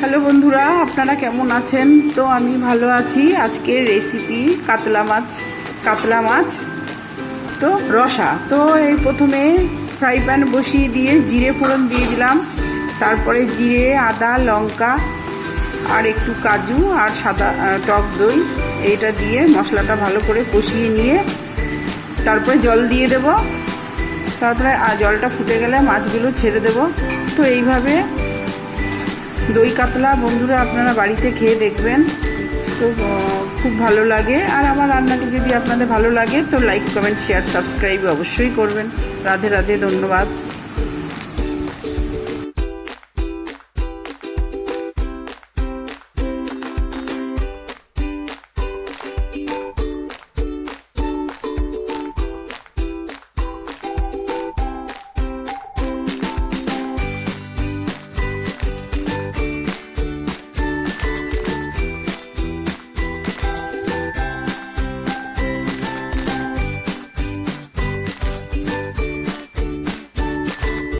Hello বন্ধুরা, আপনারা কেমন আছেন? তো আমি ভালো আছি। আজকের রেসিপি কাতলা মাছ কাতলা মাছ, তো রসা। তো এই প্রথমে ফ্রাই প্যান বসিয়ে দিয়ে জিরে ফোড়ন দিয়ে দিলাম। তারপরে জিরে, আদা, লঙ্কা আর একটু কাজু আর সাদা টক দই। এইটা দিয়ে মশলাটা ভালো করে কষিয়ে নিয়ে তারপরে জল দিয়ে দেব। তারপরে জলটা ফুটে গেলে মাছগুলো ছেড়ে দেব। তো এইভাবে দই কাতলা, বন্ধুরা আপনারা বাড়িতে খেয়ে দেখবেন। তো খুব ভালো লাগে। আর আমার রান্নাটি যদি আপনাদের ভালো লাগে, তো লাইক কমেন্ট শেয়ার সাবস্ক্রাইব অবশ্যই করবেন। রাধে রাধে, ধন্যবাদ।